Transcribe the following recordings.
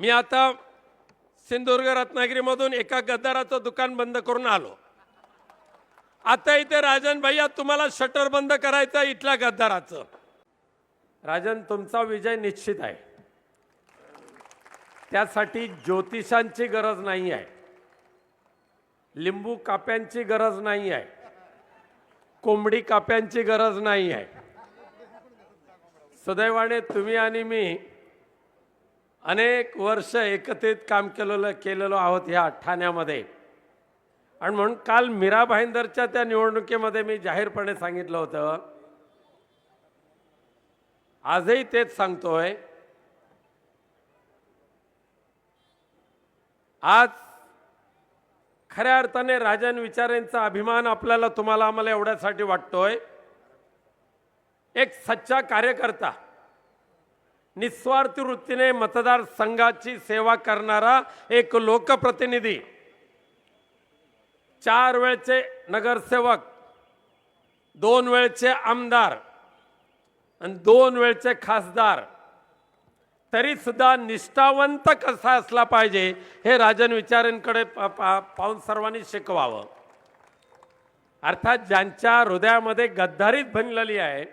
मी आता सिंधुदुर्ग रत्नागिरीमधून एका गद्दाराचं दुकान बंद करून आलो. आता इथे राजन भैया तुम्हाला शटर बंद करायचं इथल्या गद्दाराचं. राजन तुमचा विजय निश्चित आहे. त्यासाठी ज्योतिषांची गरज नाही आहे. लिंबू काप्यांची गरज नाही आहे. कोंबडी काप्यांची गरज नाही आहे. सुदैवाने तुम्ही आणि मी अनेक वर्ष एकत्रित काम केलेलं केलेलो आहोत ह्या ठाण्यामध्ये. आणि म्हणून काल मीरा भाईंदरच्या त्या निवडणुकीमध्ये मी जाहीरपणे सांगितलं होतं. आजही तेच सांगतोय. आज खऱ्या अर्थाने राजन विचारेंचा अभिमान आपल्याला तुम्हाला आम्हाला एवढ्यासाठी वाटतोय. एक सच्चा कार्यकर्ता निस्वार्थ वृत्तीने मतदारसंघाची सेवा करणारा एक लोकप्रतिनिधी. चार वेळचे नगरसेवक दोन वेळचे आमदार आणि दोन वेळचे खासदार. तरी सुद्धा निष्ठावंत कसा असला पाहिजे हे राजन विचारेंकडे पा- पा- पाहून सर्वांनी शिकवावं. अर्थात ज्यांच्या हृदयामध्ये गद्दारीत बनलेली आहे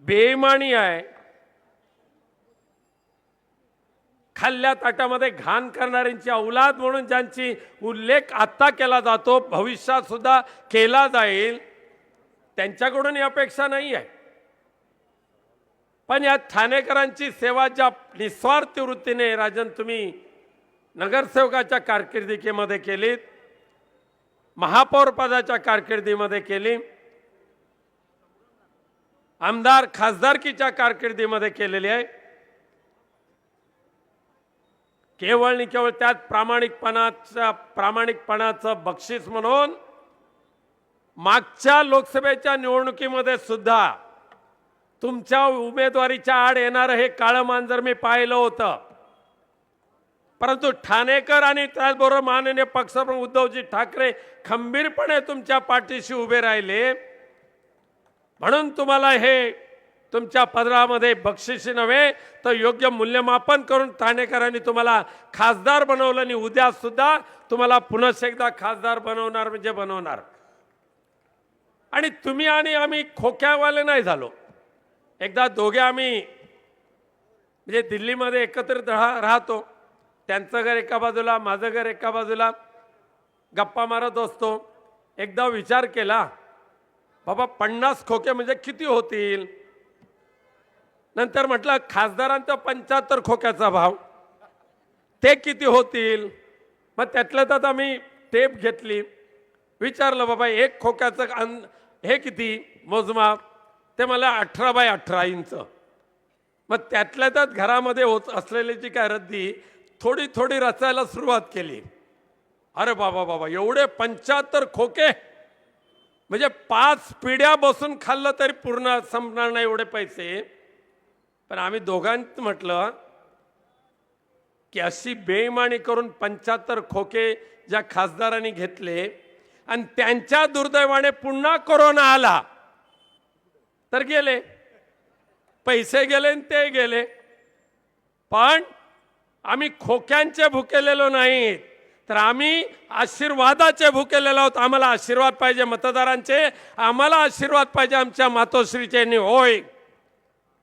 बेईमानी आहे खाल्ल्या ताटामध्ये घाण करणाऱ्यांची औलाद म्हणून ज्यांची उल्लेख आत्ता केला जातो भविष्यात सुद्धा केला जाईल त्यांच्याकडून ही अपेक्षा नाही आहे. पण या ठाणेकरांची सेवा ज्या निस्वार्थ वृत्तीने राजन तुम्ही नगरसेवकाच्या कारकिर्दीमध्ये केलीत महापौरपदाच्या कारकिर्दीमध्ये केली आमदार खासदारकीच्या कारकिर्दीमध्ये केलेली आहे. केवळ आणि केवळ त्यात प्रामाणिकपणाचा प्रामाणिकपणाचं बक्षीस म्हणून मागच्या लोकसभेच्या निवडणुकीमध्ये सुद्धा तुमच्या उमेदवारीच्या आड येणारं हे काळं मांजर मी पाहिलं होतं. परंतु ठाणेकर आणि त्याचबरोबर माननीय पक्षप्रमुख उद्धवजी ठाकरे खंबीरपणे तुमच्या पाठीशी उभे राहिले. म्हणून तुम्हाला हे तुमच्या पदरामध्ये बक्षिशी नव्हे तर योग्य मूल्यमापन करून ठाणेकरांनी तुम्हाला खासदार बनवलं आणि उद्यासुद्धा तुम्हाला पुन्हा एकदा खासदार बनवणार म्हणजे बनवणार. आणि तुम्ही आणि आम्ही खोक्यावाले नाही झालो. एकदा दोघे आम्ही म्हणजे दिल्लीमध्ये एकत्रित राहा राहतो. त्यांचं घर एका बाजूला माझं घर एका बाजूला. गप्पा मारत असतो. एकदा विचार केला बाबा पन्नास खोके म्हणजे किती होतील? नंतर म्हटलं खासदारांचा पंच्याहत्तर खोक्याचा भाव. ते किती होतील? मग त्यातल्या त्यात आम्ही टेप घेतली. विचारलं बाबा एक खोक्याचं अन हे किती? मोजमाप. ते मला अठरा बाय अठरा इंच. मग त्यातल्या त्यात घरामध्ये होत असलेली जी काय रद्दी थोडी थोडी रचायला सुरुवात केली. अरे बाबा बाबा एवढे पंच्याहत्तर खोके. म्हणजे पाच पिढ्या बसून खाल्लं तरी पूर्ण संपणार नाही एवढे पैसे. पण आम्ही दोघांत म्हटलं की अशी बेईमानी करून पंच्याहत्तर खोके ज्या खासदारांनी घेतले आणि त्यांच्या दुर्दैवाने पुन्हा कोरोना आला तर गेले. पैसे गेले आणि ते गेले. पण आम्ही खोक्यांचे भुकेलेलो नाहीत. तर आम्ही आशीर्वादाचे भुकेलेलो आहोत. आम्हाला आशीर्वाद पाहिजे मतदारांचे. आम्हाला आशीर्वाद पाहिजे आमच्या मातोश्रीचे. होय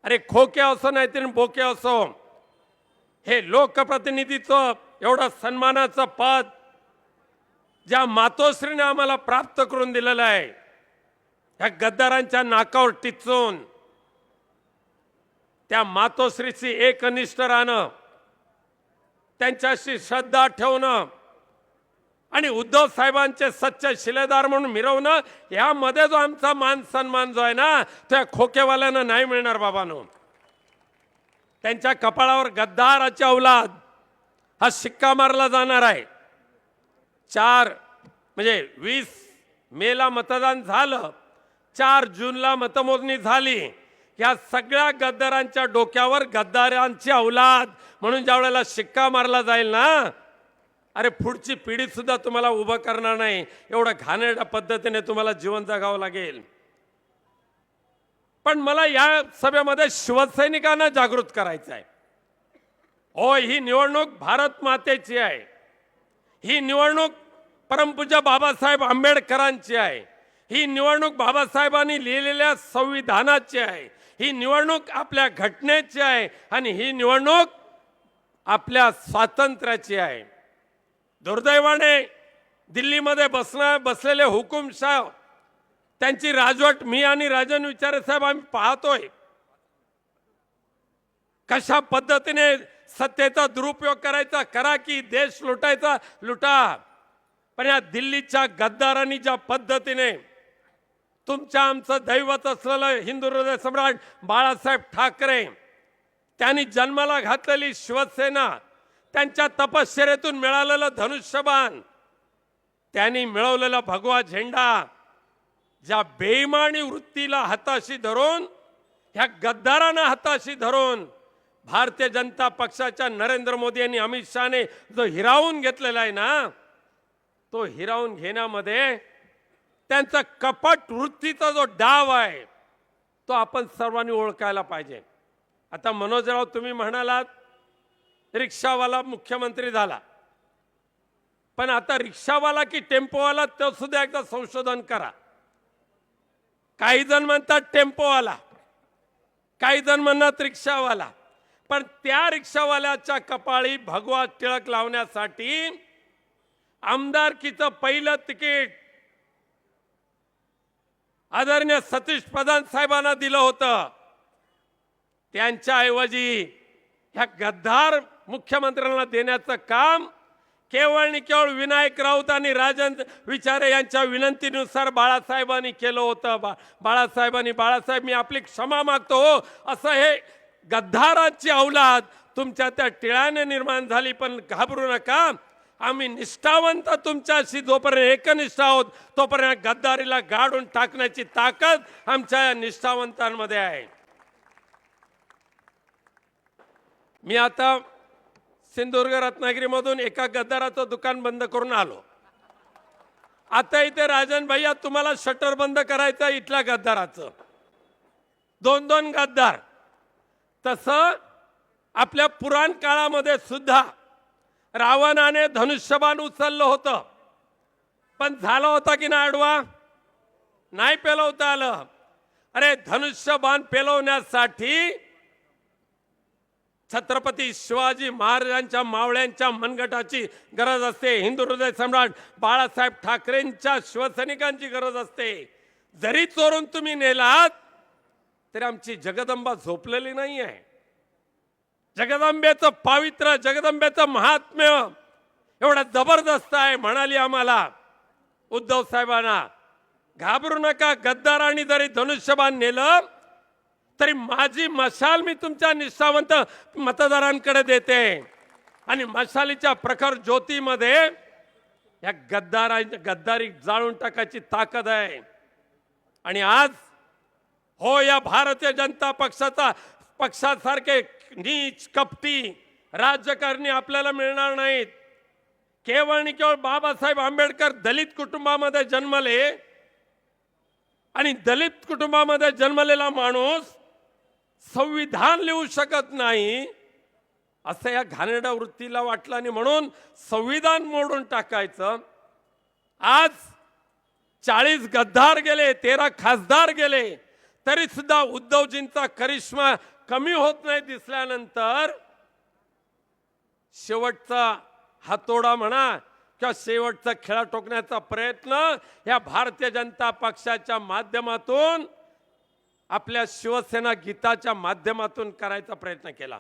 अरे खोके असो नाही तरी बोके असो. हे लोकप्रतिनिधीचं एवढं सन्मानाचं पद ज्या मातोश्रीने आम्हाला प्राप्त करून दिलेलं आहे ह्या गद्दारांच्या नाकावर टिचून त्या मातोश्रीची एकनिष्ठ राहणं त्यांच्याशी श्रद्धा ठेवणं आणि उद्धव साहेबांचे सच्चे शिलेदार म्हणून मिरवणं यामध्ये जो आमचा मान सन्मान जो आहे ना त्या खोकेवाल्यानं नाही मिळणार बाबानो. त्यांच्या कपाळावर गद्दाराची अवलाद हा शिक्का मारला जाणार आहे. चार म्हणजे वीस मेला मतदान झालं चार जूनला मतमोजणी झाली. या सगळ्या गद्दारांच्या डोक्यावर गद्दारांची अवलाद म्हणून ज्या वेळेला शिक्का मारला जाईल ना अरे पुढची पिढीसुद्धा तुम्हाला उभं करणार नाही. एवढं घाणेरड्या पद्धतीने तुम्हाला जीवन जगावं लागेल. पण मला या सभेमध्ये शिवसैनिकांना जागृत करायचं आहे हो ही निवडणूक भारत मातेची आहे. ही निवडणूक परमपूज्य बाबासाहेब आंबेडकरांची आहे. ही निवडणूक बाबासाहेबांनी लिहिलेल्या संविधानाची आहे. ही निवडणूक आपल्या घटनेची आहे आणि ही निवडणूक आपल्या स्वातंत्र्याची आहे. दुर्दैवाने दिल्लीमध्ये बसणार बसलेले हुकुमशाह त्यांची राजवट मी आणि राजन विचारे साहेब आम्ही पाहतोय. कशा पद्धतीने सत्तेचा दुरुपयोग करायचा करा की देश लुटायचा लुटा. पण या दिल्लीच्या गद्दारांनी ज्या पद्धतीने तुमच्या आमचं दैवत असलेलं हिंदू हृदय सम्राट बाळासाहेब ठाकरे त्यांनी जन्माला घातलेली शिवसेना त्यांच्या तपश्चर्येतून मिळालेलं धनुष्यबाण त्यांनी मिळवलेला भगवा झेंडा ज्या बेईमानी वृत्तीला हाताशी धरून ह्या गद्दारांना हाताशी धरून भारतीय जनता पक्षाच्या नरेंद्र मोदी यांनी अमित शहाने जो हिरावून घेतलेला आहे ना तो हिरावून घेण्यामध्ये त्यांचा कपट वृत्तीचा जो डाव आहे तो आपण सर्वांनी ओळखायला पाहिजे. आता मनोजराव तुम्ही म्हणालात रिक्षावाला मुख्यमंत्री झाला. पण आता रिक्षावाला की टेम्पोवाला तो सुद्धा एकदा संशोधन करा. काही जण म्हणतात टेम्पोवाला काही जण म्हणतात रिक्षावाला. पण त्या रिक्षावाल्याच्या कपाळी भगवा टिळक लावण्यासाठी आमदारकीचं पहिलं तिकीट आदरणीय सतीश प्रधान साहेबांना दिलं होतं. त्यांच्या ऐवजी ह्या गद्दार मुख्यमंत्र्यांना देण्याचं काम केवळ आणि केवळ विनायक राऊत आणि राजन विचारे यांच्या विनंतीनुसार बाळासाहेबांनी केलं होतं. बा बाळासाहेबांनी बाळासाहेब मी आपली क्षमा मागतो हो. असं हे गद्दाराची अवलाद तुमच्या त्या टिळाने निर्माण झाली पण घाबरू नका. आम्ही निष्ठावंत तुमच्याशी जोपर्यंत एकनिष्ठ आहोत तोपर्यंत गद्दारीला गाडून टाकण्याची ताकद आमच्या या निष्ठावंतांमध्ये आहे. मी आता सिंधुदुर्ग रत्नागिरीमधून एका गद्दाराचं दुकान बंद करून आलो. आता इथे राजन भैया तुम्हाला शटर बंद करायचं इथल्या गद्दाराचं. दोन दोन गद्दार. तसं आपल्या पुराण काळामध्ये सुद्धा रावणाने धनुष्यबाण उचललं होतं. पण झालं होता की ना आडवा? नाही पेलवता आलं. अरे धनुष्यबाण पेलवण्यासाठी छत्रपती शिवाजी महाराजांच्या मावळ्यांच्या मनगटाची गरज असते. हिंदू हृदय सम्राट बाळासाहेब ठाकरेंच्या शिवसैनिकांची गरज असते. जरी चोरून तुम्ही नेलात तरी आमची जगदंबा झोपलेली नाही आहे. जगदंबेचं पावित्र्य जगदंबेचं महात्म्य एवढं जबरदस्त आहे म्हणाली आम्हाला. उद्धव साहेबांना घाबरू नका गद्दारांनी जरी धनुष्यबाण नेलं तरी माझी मशाल मी तुमच्या निष्ठावंत मतदारांकडे देते. आणि मशालीच्या प्रखर ज्योतीमध्ये या गद्दारा गद्दारी जाळून टाकायची ताकद आहे. आणि आज हो या भारतीय जनता पक्षाचा पक्षासारखे नीच कपटी राजकारणी आपल्याला मिळणार नाहीत. केवळ आणि केवळ बाबासाहेब आंबेडकर दलित कुटुंबामध्ये जन्मले. आणि दलित कुटुंबामध्ये जन्मलेला माणूस संविधान लिहू शकत नाही असं या घाणेरड्या वृत्तीला वाटलं. आणि म्हणून संविधान मोडून टाकायचं. आज चाळीस गद्दार गेले तेरा खासदार गेले तरी सुद्धा उद्धवजींचा करिश्मा कमी होत नाही दिसल्यानंतर शेवटचा हातोडा म्हणा किंवा शेवटचा खेळा टोकण्याचा प्रयत्न या भारतीय जनता पक्षाच्या माध्यमातून आपल्या शिवसेना गीताच्या माध्यमातून करायचा प्रयत्न केला.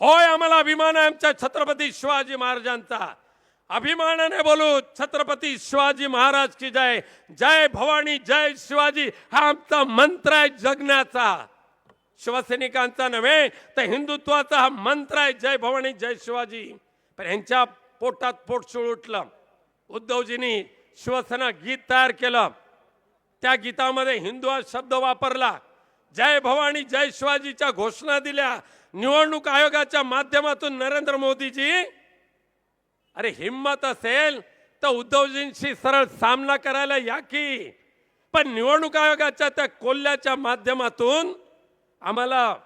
होय आम्हाला अभिमान आहे आमच्या छत्रपती शिवाजी महाराजांचा. अभिमानाने बोलू छत्रपती शिवाजी महाराज की जय. जय भवानी जय शिवाजी हा आमचा मंत्र आहे जगण्याचा. शिवसैनिकांचा नव्हे तर हिंदुत्वाचा हा मंत्र आहे जय भवानी जय शिवाजी. पण ह्यांच्या पोटात पोट सुळ उठलं उद्धवजींनी शिवसेना गीत तयार केलं. त्या गीतामध्ये हिंदू हा शब्द वापरला. जय भवानी जय शिवाजीच्या घोषणा दिल्या. निवडणूक आयोगाच्या माध्यमातून नरेंद्र मोदीजी. अरे हिंमत असेल तर उद्धवजींशी सरळ सामना करायला या की. पण निवडणूक आयोगाच्या त्या कोल्ह्याच्या माध्यमातून आम्हाला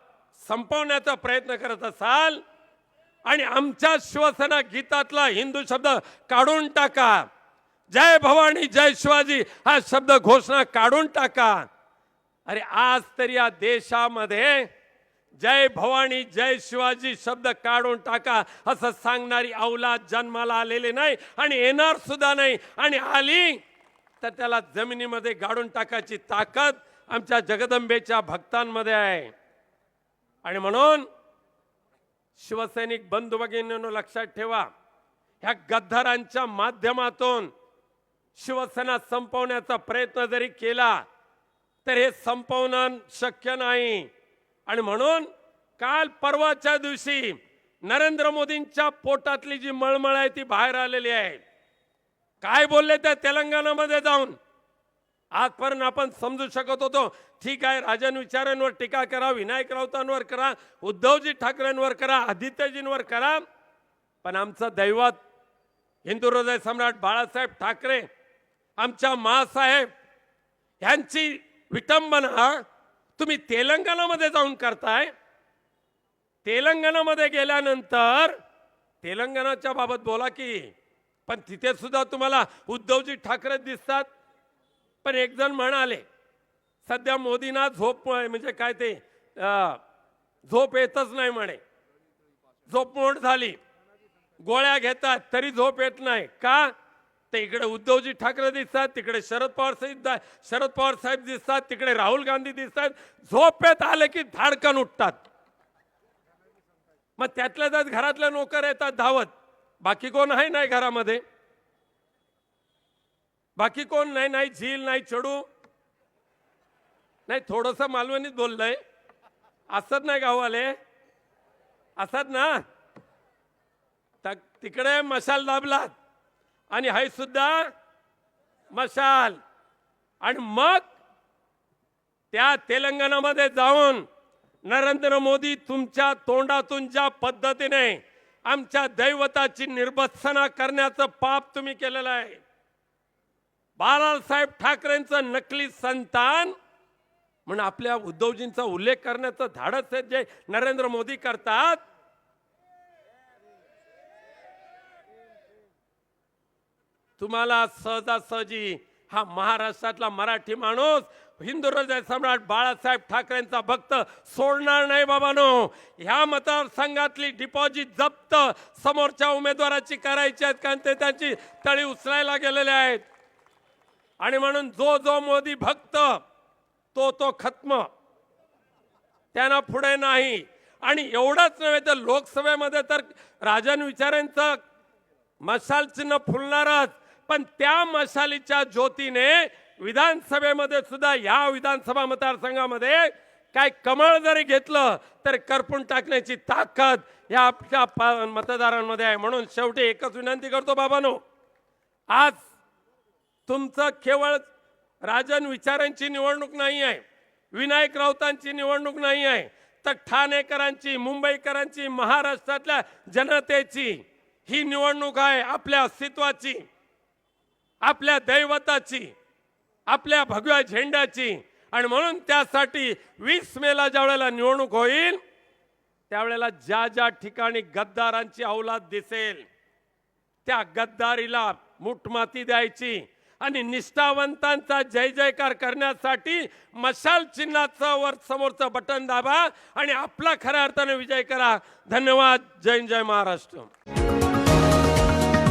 संपवण्याचा प्रयत्न करत असाल. आणि आमच्या शिवसेना गीतातला हिंदू शब्द काढून टाका. जय भवानी जय शिवाजी हा शब्द घोषणा काढून टाका. अरे आज तरी या देशामध्ये जय भवानी जय शिवाजी शब्द काढून टाका असं सांगणारी औलाद जन्माला आलेली नाही आणि येणार सुद्धा नाही. आणि आली तर त्याला जमिनीमध्ये गाडून टाकायची ताकद आमच्या जगदंबेच्या भक्तांमध्ये आहे. आणि म्हणून शिवसैनिक बंधू भगिनीनं लक्षात ठेवा ह्या गद्दारांच्या माध्यमातून शिवसेना संपवण्याचा प्रयत्न जरी केला तर हे संपवणं शक्य नाही. आणि म्हणून काल परवाच्या दिवशी नरेंद्र मोदींच्या पोटातली जी मळमळ आहे ती बाहेर आलेली आहे. काय बोलले त्या तेलंगणामध्ये जाऊन? आजपर्यंत आपण समजू शकत होतो. ठीक आहे राजन विचारांवर टीका करा विनायक राऊतांवर करा उद्धवजी ठाकरेंवर करा आदित्यजींवर करा. पण आमचं दैवत हिंदू हृदय सम्राट बाळासाहेब ठाकरे आमच्या मासाहेब ह्यांची विटंबना तुम्ही तेलंगणामध्ये जाऊन करताय. तेलंगणामध्ये गेल्यानंतर तेलंगणाच्या बाबत बोला की पण तिथे सुद्धा तुम्हाला उद्धवजी ठाकरे दिसतात. पण एक जण म्हणाले सध्या मोदींना झोप म्हणजे काय ते झोप येतच नाही म्हणे. झोप मोड झाली. गोळ्या घेतात तरी झोप येत नाही. का? तर इकडे उद्धवजी ठाकरे दिसतात तिकडे शरद पवार साहेब शरद पवार साहेब दिसतात तिकडे राहुल गांधी दिसतात. झोपेत आले की धाडकन उठतात. मग त्यातल्या त्यात घरातल्या नोकर येतात धावत. बाकी कोण आहे नाही घरामध्ये? बाकी कोण नाही नाही झील नाही चढू. नाही थोडस मालवणीत बोललंय. असत नाही गाववाले. असत ना? तिकडे मशाल दाबलात. आणि हाय सुद्धा मशाल. आणि मग त्या तेलंगणामध्ये जाऊन नरेंद्र मोदी तुमच्या तोंडातून ज्या पद्धतीने आमच्या दैवताची निर्भत्सना करण्याचं पाप तुम्ही केलेलं आहे. बाळासाहेब ठाकरेंचं नकली संतान म्हणून आपल्या उद्धवजींचा उल्लेख करण्याचं धाडस आहे जे नरेंद्र मोदी करतात. तुम्हाला सहजासहजी हा महाराष्ट्रातला मराठी माणूस हिंदू हृदय सम्राट बाळासाहेब ठाकरेंचा भक्त सोडणार नाही बाबानो. ह्या मतदारसंघातली डिपॉझिट जप्त समोरच्या उमेदवाराची करायची आहेत कारण ते त्यांची तळी उचलायला गेलेले आहेत. आणि म्हणून जो जो मोदी भक्त तो तो खत्म. त्यांना पुढे नाही. आणि एवढंच नव्हे तर लोकसभेमध्ये तर राजन विचारांचं मशाल चिन्ह फुलणारच. पण त्या मशालीच्या ज्योतीने विधानसभेमध्ये सुद्धा या विधानसभा मतदारसंघामध्ये काय कमळ जरी घेतलं तर करपून टाकण्याची ताकद या आपल्या मतदारांमध्ये आहे. म्हणून शेवटी एकच विनंती करतो बाबानो आज तुमचं केवळ राजन विचारांची निवडणूक नाही आहे विनायक राऊतांची निवडणूक नाही आहे तर ठाणेकरांची मुंबईकरांची महाराष्ट्रातल्या जनतेची ही निवडणूक आहे आपल्या अस्तित्वाची. आपल्या दैवताची आपल्या भगव्या झेंड्याची. आणि म्हणून त्यासाठी वीस मेला ज्या वेळेला निवडणूक होईल त्यावेळेला ज्या ज्या ठिकाणी गद्दारांची अवलाद दिसेल त्या गद्दारीला मुठमाती द्यायची. आणि निष्ठावंतांचा जय जयकार करण्यासाठी मशाल चिन्हाचं वर समोरचं बटन दाबा आणि आपला खऱ्या अर्थाने विजय करा. धन्यवाद. जय जय महाराष्ट्र.